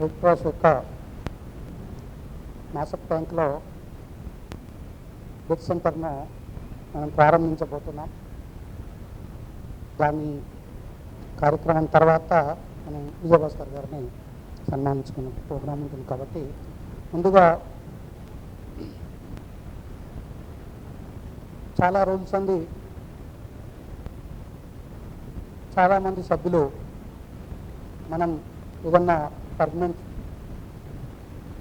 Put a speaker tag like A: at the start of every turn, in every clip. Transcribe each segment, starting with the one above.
A: Red cross యొక్క మ్యాసప్ ట్యాంక్లో book సెంటర్ను మనం ప్రారంభించబోతున్నాం. దాని కార్యక్రమం తర్వాత మనం విజయభాస్కర్ గారిని సన్మానించుకునే ప్రోగ్రాం ఉంటుంది కాబట్టి ముందుగా చాలా రోజుల సంది చాలామంది సభ్యులు మనం ఏదన్నా పర్మనెంట్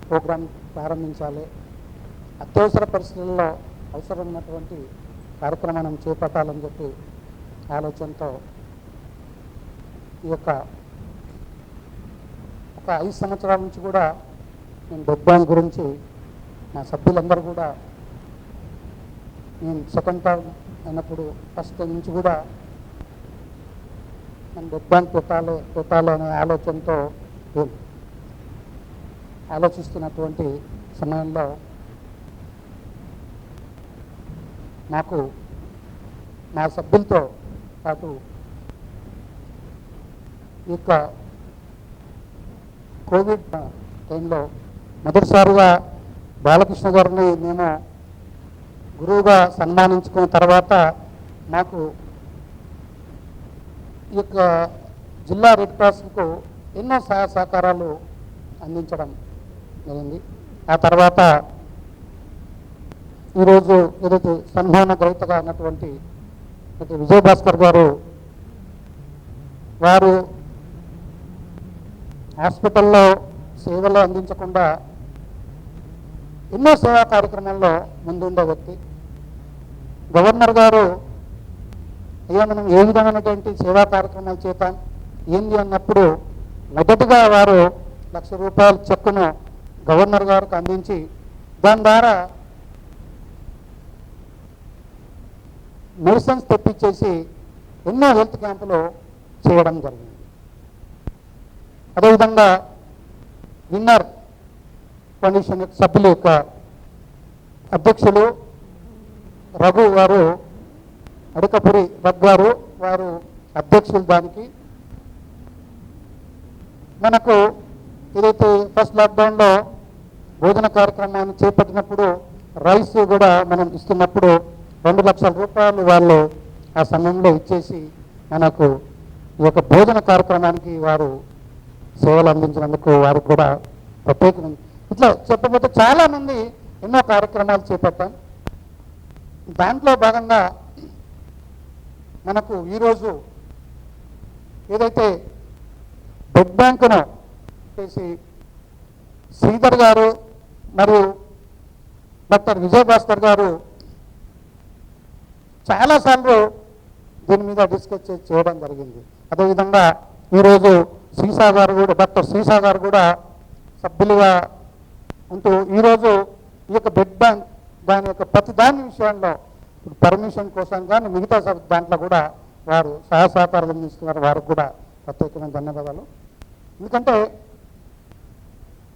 A: ప్రోగ్రాం ప్రారంభించాలి. అత్యవసర పరిస్థితుల్లో అవసరం ఉన్నటువంటి కార్యక్రమాన్ని చేపట్టాలని చెప్పి ఆలోచనతో ఈ యొక్క ఒక ఐదు సంవత్సరాల నుంచి కూడా నేను బెడ్ బ్యాంక్ గురించి నా సభ్యులందరూ కూడా నేను స్వతంత్ర అయినప్పుడు ఫస్ట్ నుంచి కూడా నేను బెడ్ బ్యాంక్ పెట్టాలి పెట్టాలి అనే ఆలోచనతో నేను ఆలోచిస్తున్నటువంటి సమయంలో నాకు నా సభ్యులతో పాటు ఈ యొక్క కోవిడ్ టైంలో మొదటిసారిగా బాలకృష్ణ గారిని మేము గురువుగా సన్మానించుకున్న తర్వాత నాకు ఈ యొక్క జిల్లా రెడ్ క్రాస్కు ఎన్నో సహాయ సహకారాలు అందించడం జరిగింది. ఆ తర్వాత ఈరోజు ఏదైతే సన్మాన గ్రహీతగా ఉన్నటువంటి విజయభాస్కర్ గారు వారు హాస్పిటల్లో సేవలు అందించకుండా ఎన్నో సేవా కార్యక్రమాల్లో ముందుండే వ్యక్తి. గవర్నర్ గారు అయ్యా మనం ఏ విధమైనటువంటి సేవా కార్యక్రమాలు చేద్దాం ఏంది అన్నప్పుడు మొదటిగా వారు లక్ష రూపాయల చెక్కును గవర్నర్ గారికి అందించి దాని ద్వారా మెడిసిన్స్ తెప్పించేసి ఎన్నో హెల్త్ క్యాంపులు చేయడం జరిగింది. అదేవిధంగా విన్నర్ కండిషన్ సభ్యుల యొక్క అధ్యక్షులు రఘు గారు అడకపురి రఘు గారు వారు అధ్యక్షులు దానికి. మనకు ఏదైతే ఫస్ట్ లాక్డౌన్లో భోజన కార్యక్రమాన్ని చేపట్టినప్పుడు రైస్ కూడా మనం ఇస్తున్నప్పుడు రెండు లక్షల రూపాయలు వాళ్ళు ఆ సమయంలో ఇచ్చేసి మనకు ఈ యొక్క భోజన కార్యక్రమానికి వారు సేవలు అందించినందుకు వారికి కూడా ప్రత్యేకమైన ఇట్లా చెప్పబోతే చాలామంది ఎన్నో కార్యక్రమాలు చేపట్టాం. దాంట్లో భాగంగా మనకు ఈరోజు ఏదైతే బెడ్ బ్యాంకును చేసి శ్రీధర్ గారు మరియు డాక్టర్ విజయభాస్కర్ గారు చాలాసార్లు దీని మీద డిస్కస్ చేసి చేయడం జరిగింది. అదేవిధంగా ఈరోజు సీసా గారు కూడా డాక్టర్ సీసా గారు కూడా సభ్యులుగా ఉంటూ ఈరోజు ఈ యొక్క బెడ్ బ్యాంక్ దాని యొక్క ప్రతి దాని విషయంలో ఇప్పుడు పర్మిషన్ కోసం కానీ మిగతా సబ్ దాంట్లో కూడా వారు సహాయ సహకారాలు అందిస్తున్నారు. వారికి కూడా ప్రత్యేకమైన ధన్యవాదాలు. ఎందుకంటే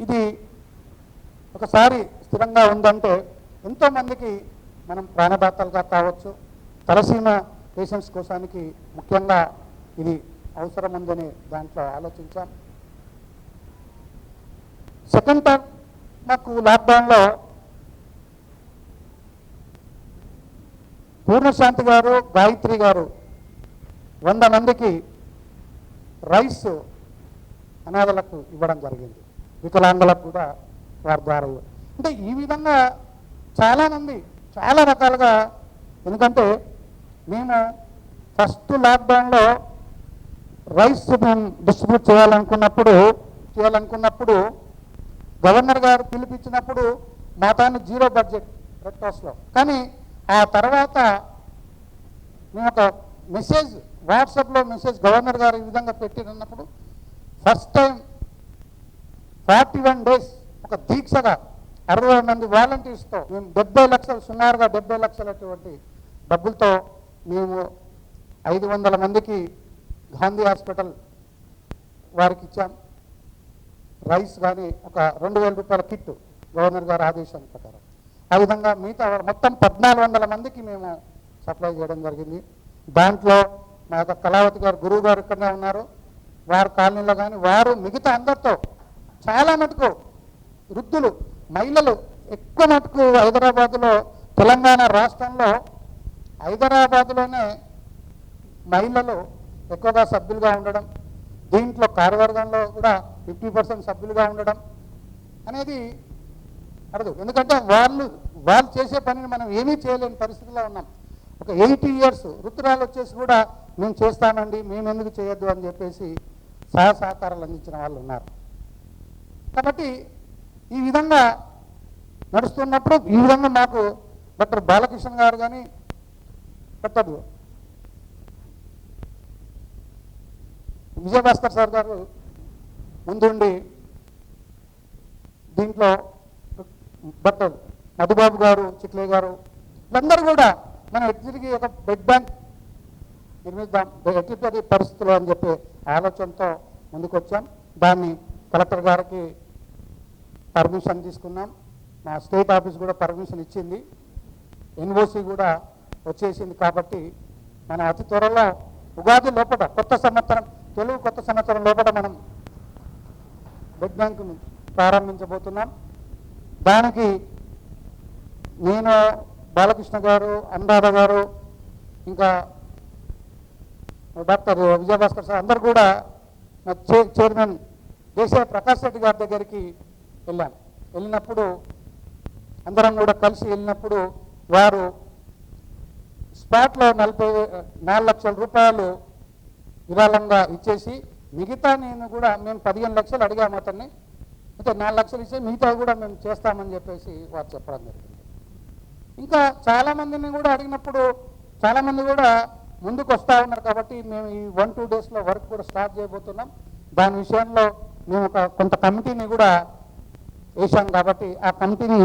A: ఇది ఒకసారి స్థిరంగా ఉందంటే ఎంతోమందికి మనం ప్రాణదాతలుగా కావచ్చు. తలసీమ పేషెంట్స్ కోసానికి ముఖ్యంగా ఇది అవసరం ఉందని దాంట్లో ఆలోచించాం. సెకండ్ టర్మ్ మాకు లాక్డౌన్లో పూర్ణశాంతి గారు గాయత్రి గారు వంద మందికి రైస్ అనాథలకు ఇవ్వడం జరిగింది. వికలాంగులకు కూడా వారి ద్వారా అంటే ఈ విధంగా చాలామంది చాలా రకాలుగా ఎందుకంటే మేము ఫస్ట్ లాక్డౌన్లో రైస్ మేము డిస్ట్రిబ్యూట్ చేయాలనుకున్నప్పుడు చేయాలనుకున్నప్పుడు గవర్నర్ గారు పిలిపించినప్పుడు మా తాను జీరో బడ్జెట్ రెడ్ హౌస్లో కానీ ఆ తర్వాత మేము ఒక మెసేజ్ వాట్సాప్లో మెసేజ్ గవర్నర్ గారు ఈ విధంగా పెట్టినప్పుడు first time forty one days ఒక దీక్షగా అరవై మంది వాలంటీర్స్తో మేము డెబ్బై లక్షలు సుమారుగా డెబ్బై లక్షలటువంటి డబ్బులతో మేము ఐదు వందల మందికి గాంధీ హాస్పిటల్ వారికి ఇచ్చాం. రైస్ కానీ ఒక రెండు వేల రూపాయల కిట్ గవర్నర్ గారి ఆదేశం ప్రకారం. ఆ విధంగా మిగతా మొత్తం పద్నాలుగు వందల మందికి మేము సప్లై చేయడం జరిగింది. దాంట్లో మా యొక్క కళావతి గారు గురువు గారు ఇక్కడనే ఉన్నారు. వారి కాలనీలో కానీ వారు మిగతా అందరితో చాలా మటుకు వృద్ధులు మహిళలు ఎక్కువ మటుకు హైదరాబాద్లో తెలంగాణ రాష్ట్రంలో హైదరాబాద్లోనే మహిళలు ఎక్కువగా సభ్యులుగా ఉండడం దీంట్లో కార్యవర్గంలో కూడా ఫిఫ్టీ పర్సెంట్ సభ్యులుగా ఉండడం అనేది అడదు ఎందుకంటే వాళ్ళు వాళ్ళు చేసే పనిని మనం ఏమీ చేయలేని పరిస్థితిలో ఉన్నాం. ఒక ఎయిటీ ఇయర్స్ ఋతురాలు వచ్చేసి కూడా మేము చేస్తామండి మేము ఎందుకు చేయొద్దు అని చెప్పేసి సహసహకారాలు అందించిన వాళ్ళు ఉన్నారు. కాబట్టి ఈ విధంగా నడుస్తున్నప్పుడు ఈ విధంగా మాకు డాక్టర్ బాలకృష్ణ గారు కానీ డాక్టర్ విజయభాస్కర్ సార్ గారు ముందుండి దీంట్లో డాక్టర్ మధుబాబు గారు చిట్లే గారు వీళ్ళందరూ కూడా మనం ఎటు తిరిగి ఒక బెడ్ బ్యాంక్ నిర్మిద్దాం ఎట్టి పరిస్థితులు అని చెప్పి ఆలోచనతో ముందుకు వచ్చాం దాన్ని కలెక్టర్ గారికి పర్మిషన్ తీసుకున్నాం. మా స్టేట్ ఆఫీస్ కూడా పర్మిషన్ ఇచ్చింది. ఎన్ఓసి కూడా వచ్చేసింది కాబట్టి మన అతి త్వరలో ఉగాది లోపల కొత్త సంవత్సరం తెలుగు కొత్త సంవత్సరం లోపల మనం బెడ్ బ్యాంకును ప్రారంభించబోతున్నాం. దానికి నేను బాలకృష్ణ గారు అనురాధ గారు ఇంకా డాక్టర్ విజయభాస్కర్ సార్ అందరు కూడా చే- చైర్మన్ దేశ ప్రకాష్ రెడ్డి గారి దగ్గరికి వెళ్ళాను వెళ్ళినప్పుడు అందరం కూడా కలిసి వెళ్ళినప్పుడు వారు స్పాట్లో నలభై నాలుగు లక్షల రూపాయలు విరాళంగా ఇచ్చేసి మిగతా నేను కూడా మేము పదిహేను లక్షలు అడిగాము అతన్ని. అయితే నాలుగు లక్షలు ఇచ్చే మిగతా కూడా మేము చేస్తామని చెప్పేసి వారు చెప్పడం జరిగింది. ఇంకా చాలామందిని కూడా అడిగినప్పుడు చాలామంది కూడా ముందుకు వస్తూ ఉన్నారు కాబట్టి మేము ఈ వన్ టూ డేస్లో వర్క్ కూడా స్టార్ట్ చేయబోతున్నాం. దాని విషయంలో మేము ఒక కొంత కమిటీని కూడా వేశాం కాబట్టి ఆ కమిటీని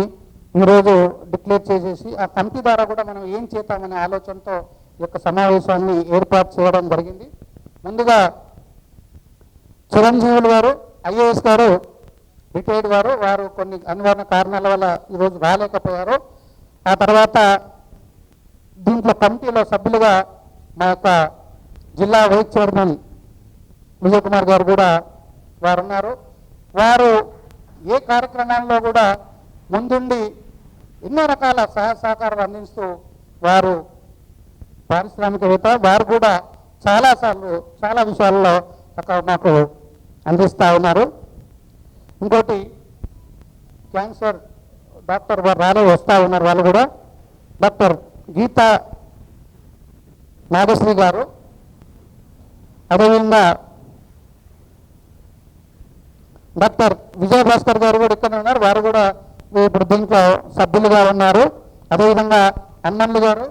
A: ఈరోజు డిక్లేర్ చేసేసి ఆ కమిటీ ద్వారా కూడా మనం ఏం చేద్దామనే ఆలోచనతో యొక్క సమావేశాన్ని ఏర్పాటు చేయడం జరిగింది. ముందుగా చిరంజీవులు గారు ఐఏఎస్ గారు రిటైర్డ్ వారు వారు కొన్ని అనివార్య కారణాల వల్ల ఈరోజు రాలేకపోయారు. ఆ తర్వాత దీంట్లో కమిటీలో సభ్యులుగా మా యొక్క జిల్లా వైస్ చైర్మన్ విజయ్ కుమార్ గారు కూడా వారు ఉన్నారు వారు ఏ కార్యక్రమాల్లో కూడా ముందుండి ఎన్నో రకాల సహాయ సహకారాలు అందిస్తూ వారు పారిశ్రామికవేత్త వారు కూడా చాలాసార్లు చాలా విషయాల్లో మాకు అందిస్తూ ఉన్నారు. ఇంకోటి క్యాన్సర్ డాక్టర్ వారు రాలే వస్తూ ఉన్నారు వాళ్ళు కూడా. డాక్టర్ గీతా నాగశ్రీ గారు అదేవిధంగా డాక్టర్ విజయభాస్కర్ గారు కూడా ఇక్కడ ఉన్నారు. వారు కూడా ఇప్పుడు దీంట్లో సభ్యులుగా ఉన్నారు. అదేవిధంగా అన్నమ్మ గారు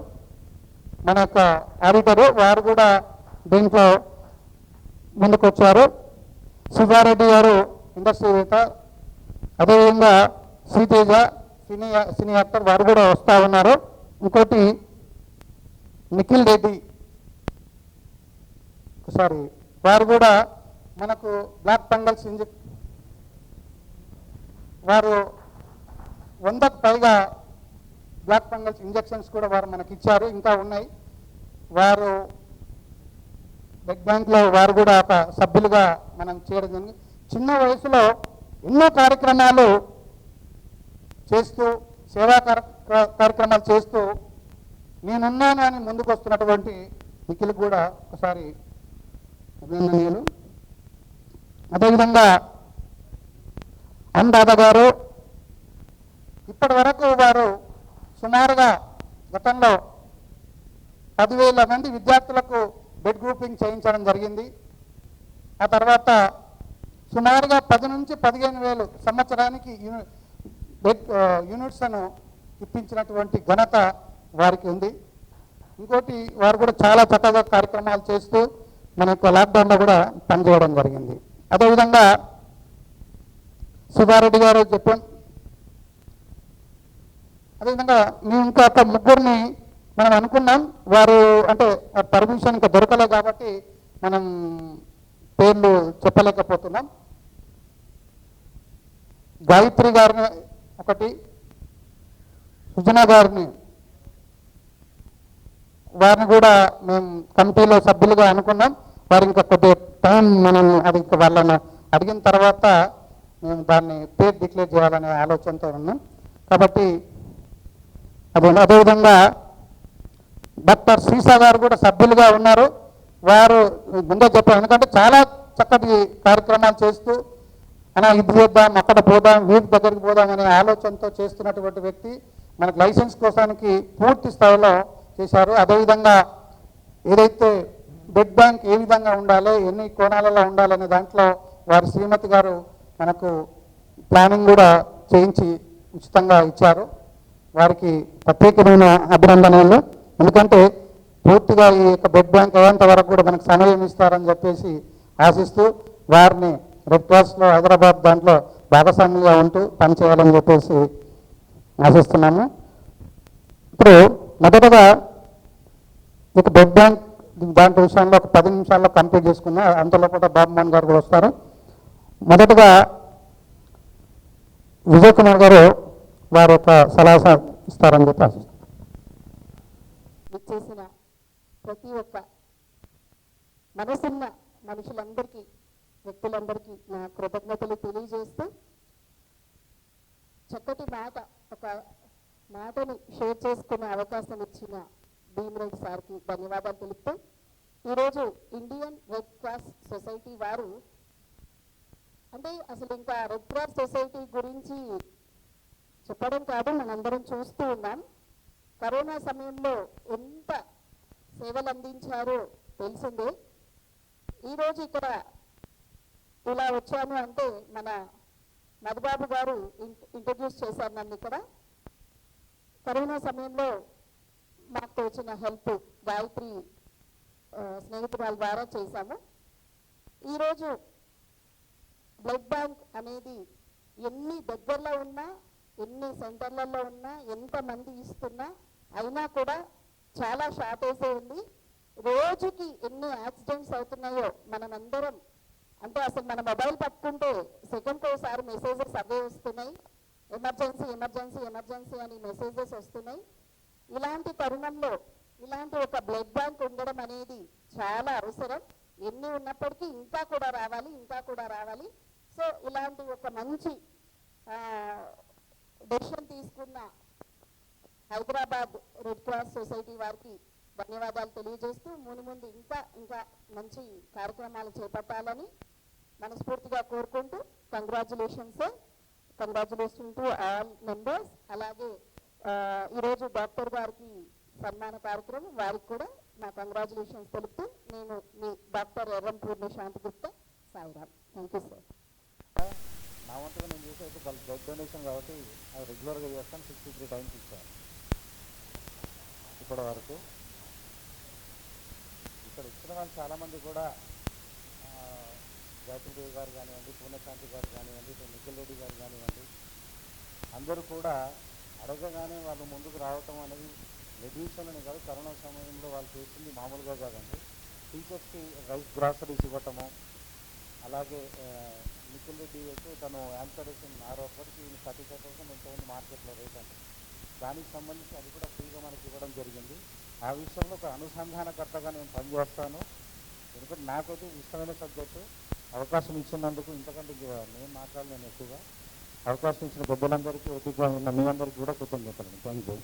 A: మన యొక్క ఆడిటరు వారు కూడా దీంట్లో ముందుకు వచ్చారు సుజారెడ్డి గారు ఇండస్ట్రీవేత్త అదేవిధంగా శ్రీతేజ సినీ సినీ యాక్టర్ వారు కూడా వస్తూ ఉన్నారు. ఇంకోటి నిఖిల్ రెడ్డి. సారీ వారు కూడా మనకు బ్లాక్ ఫంగల్స్ ఇంజెక్ వారు వందకు పైగా బ్లాక్ ఫంగల్స్ ఇంజెక్షన్స్ కూడా వారు మనకి ఇచ్చారు ఇంకా ఉన్నాయి. వారు బ్లడ్ బ్యాంక్లో వారు కూడా ఒక సభ్యులుగా మనం చేయడం జరిగింది. చిన్న వయసులో ఎన్నో కార్యక్రమాలు చేస్తూ సేవా కార్యక్రమాలు చేస్తూ నేనున్నాను అని ముందుకు వస్తున్నటువంటి నిఖిల్ కూడా ఒకసారి అభినందనీయులు. అదేవిధంగా అనురాధ గారు ఇప్పటి వరకు వారు సుమారుగా గతంలో పదివేల మంది విద్యార్థులకు బెడ్ గ్రూపింగ్ చేయించడం జరిగింది. ఆ తర్వాత సుమారుగా పది నుంచి పదిహేను వేలు సంవత్సరానికి యూని బెడ్ యూనిట్స్ను ఇప్పించినటువంటి ఘనత వారికి ఉంది. ఇంకోటి వారు కూడా చాలా చక్కగా కార్యక్రమాలు చేస్తూ మన యొక్క లాక్డౌన్లో కూడా పనిచేయడం జరిగింది. అదేవిధంగా సుధారెడ్డి గారు చెప్పాం అదేవిధంగా మేము ఇంకా ఒక ముగ్గురిని మనం అనుకున్నాం. వారు అంటే పర్మిషన్ ఇంకా దొరకలే కాబట్టి మనం పేర్లు చెప్పలేకపోతున్నాం. గాయత్రి గారిని ఒకటి సుజన గారిని వారిని కూడా మేము కమిటీలో సభ్యులుగా అనుకున్నాం. వారు ఇంకా కొద్దిగా టైం మనం అది ఇంకా వాళ్ళను అడిగిన తర్వాత దాన్ని పేరు డిక్లేర్ చేయాలనే ఆలోచనతో ఉన్నాం. కాబట్టి అది అదేవిధంగా డాక్టర్ శ్రీసా గారు కూడా సభ్యులుగా ఉన్నారు. వారు ముందే చెప్పారు. ఎందుకంటే చాలా చక్కటి కార్యక్రమాలు చేస్తూ అలా ఇది చేద్దాం అక్కడ పోదాం వీటి దగ్గరికి పోదాం అనే ఆలోచనతో చేస్తున్నటువంటి వ్యక్తి మనకు లైసెన్స్ కోసానికి పూర్తి స్థాయిలో చేశారు. అదేవిధంగా ఏదైతే బెడ్ బ్యాంక్ ఏ విధంగా ఉండాలి ఎన్ని కోణాలలో ఉండాలనే దాంట్లో వారి శ్రీమతి గారు మనకు ప్లానింగ్ కూడా చేయించి ఉచితంగా ఇచ్చారు. వారికి ప్రత్యేకమైన అభినందనలు. ఎందుకంటే పూర్తిగా ఈ యొక్క బెడ్ బ్యాంక్ అయ్యేంత వరకు కూడా మనకు సమయం ఇస్తారని చెప్పేసి ఆశిస్తూ వారిని రెడ్ క్రాస్లో హైదరాబాద్ దాంట్లో భాగస్వామ్యంగా ఉంటూ పనిచేయాలని చెప్పేసి ఆశిస్తున్నాము. ఇప్పుడు మొదటగా ఇక బెడ్ బ్యాంక్ దాంట్లో విషయంలో ఒక పది నిమిషాల్లో కంప్లీట్ చేసుకున్నా అంతలో కూడా బాబు మోహన్ గారు కూడా వస్తారు. మొదటగా విజయ్ కుమార్ గారు వారి యొక్క సలహా ఇస్తారని చెప్పి ఆశిస్తున్నాను
B: చేసిన ప్రతి ఒక్క మనసున్న మనుషులందరికీ వ్యక్తులందరికీ నా కృతజ్ఞతలు తెలియజేస్తూ చక్కటి మాట ఒక మాటని షేర్ చేసుకునే అవకాశం ఇచ్చిన భీమరెడ్డి సార్కి ధన్యవాదాలు తెలుపుతూ ఈరోజు ఇండియన్ రెడ్ క్రాస్ సొసైటీ వారు అంటే అసలు ఇంకా రెడ్ క్రాస్ సొసైటీ గురించి చెప్పడం కాదు మనందరం చూస్తూ ఉన్నాం. కరోనా సమయంలో ఎంత సేవలు అందించారో తెలిసిందే. ఈరోజు ఇక్కడ ఇలా వచ్చాను అంటే మన మధుబాబు గారు ఇంట్రడ్యూస్ చేశారు నన్ను ఇక్కడ. కరోనా సమయంలో మాకు తోచిన హెల్ప్ గాయత్రి స్నేహితురాల ద్వారా చేశాము. ఈరోజు బ్లడ్ బ్యాంక్ అనేది ఎన్ని దగ్గరలో ఉన్నా ఎన్ని సెంటర్లలో ఉన్నా ఎంత మంది ఇస్తున్నా అయినా కూడా చాలా షార్టేజ్ ఉంది. రోజుకి ఎన్ని యాక్సిడెంట్స్ అవుతున్నాయో మనమందరం అంటే అసలు మన మొబైల్ పట్టుకుంటే సెకండ్ ఒకసారి మెసేజెస్ అవే వస్తున్నాయి. ఎమర్జెన్సీ ఎమర్జెన్సీ ఎమర్జెన్సీ అని మెసేజెస్ వస్తున్నాయి. ఇలాంటి తరుణంలో ఇలాంటి ఒక బ్లడ్ బ్యాంక్ ఉండడం అనేది చాలా అవసరం. ఎన్ని ఉన్నప్పటికీ ఇంకా కూడా రావాలి ఇంకా కూడా రావాలి. సో ఇలాంటి ఒక మంచి డెసిషన్ తీసుకున్న హైదరాబాద్ రెడ్ క్రాస్ సొసైటీ వారికి ధన్యవాదాలు తెలియజేస్తూ ముని ముందు ఇంకా ఇంకా మంచి కార్యక్రమాలు చేపట్టాలని మనస్ఫూర్తిగా కోరుకుంటూ congratulations congratulation to all members అలాగే ఈరోజు డాక్టర్ గారికి సన్మాన కార్యక్రమం. వారికి కూడా నా కంగ్రాచులేషన్స్ తెలుపుతూ నేను మీ doctor Erram Purna Shanti Sairam. Thank you sir
C: నా వంతుగా నేను చేసేది వాళ్ళ బ్లడ్ డొనేషన్ కాబట్టి అది రెగ్యులర్గా చేస్తాను సిక్స్టీ త్రీ టైమ్స్ ఇస్తాను. ఇప్పటి వరకు. ఇక్కడ ఇచ్చిన వాళ్ళు చాలామంది కూడా ఆ, గాయత్రీదేవి గారు కానివ్వండి పూర్ణశాంతి గారు కానివ్వండి ఇటు నిఖిల్ రెడ్డి గారు కానివ్వండి అందరూ కూడా అడగగానే వాళ్ళు ముందుకు రావటం అనేది రెడ్యూషన్లని కాదు కరోనా సమయంలో వాళ్ళు చేసింది మామూలుగా కాదండి. టీచర్స్కి రైస్ గ్రాసరీస్ ఇవ్వటము అలాగే నిఖిల్ రెడ్డి అయితే తను యాన్సరేషన్ ఆరో ఒకటికి థర్టీ ఫైవ్ థౌసండ్ ఎంత ఉంది మార్కెట్లో రేట్ అండి దానికి సంబంధించి అది కూడా ఫ్రీగా మనకి ఇవ్వడం జరిగింది. ఆ విషయంలో ఒక అనుసంధానకర్తగా నేను పనిచేస్తాను. ఎందుకంటే నాకైతే ఇష్టమైన సబ్జెక్టు అవకాశం ఇచ్చినందుకు ఇంతకంటే ఇంక నేను మాట్లాడలేను ఎక్కువగా. అవకాశం ఇచ్చిన పెద్దలందరికీ ఓపిక ఉన్న మీ అందరికీ కూడా కృతజ్ఞతలు. థ్యాంక్ యూ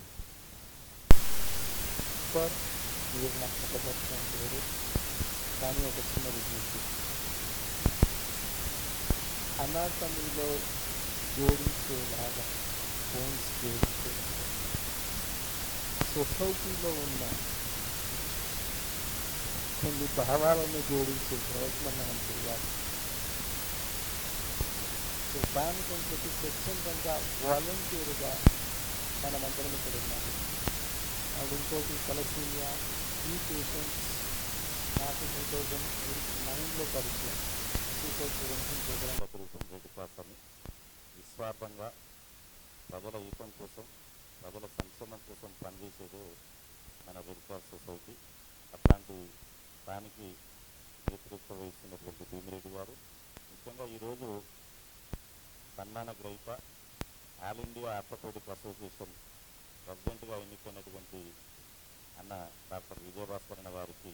D: సార్ మీరు నాకు కానీ ఒక చిన్న విజ్ఞప్తి అనాటమీలో జోడించేలాగా ఫోన్స్ జోడించేలాగా సొసైటీలో ఉన్న కొన్ని భావాలను జోడించే ప్రయత్నం మనం చేయాలి సో దానికని చెప్పి స్వచ్ఛందంగా వాలంటీర్గా మనమందరం ఇక్కడ ఉన్నాము అండ్ ఇంకోటి తలసీమియా ఈ పేషెంట్స్ నాకు టూ థౌజండ్ నైన్లో పరిచయం సూపర్ ప్రివెన్షన్ ప్రోగ్రామ్
E: ప్రభుత్వం రెడ్డి నిస్వార్థంగా ప్రజల ఊపం కోసం ప్రజల సంక్షేమం కోసం పనిచేసేదే మన రెడ్ క్రాస్ సొసైటీ. అట్లాంటి దానికి నేతృత్వం వహిస్తున్నటువంటి భీమిరెడ్డి గారు. ముఖ్యంగా ఈరోజు సన్మాన గ్రహీత ఆల్ ఇండియా ఆర్థోపెడిక్ అసోసియేషన్ ప్రెసిడెంట్గా ఎన్నికైనటువంటి అన్న డాక్టర్ విజయభాస్కర్ అన్న వారికి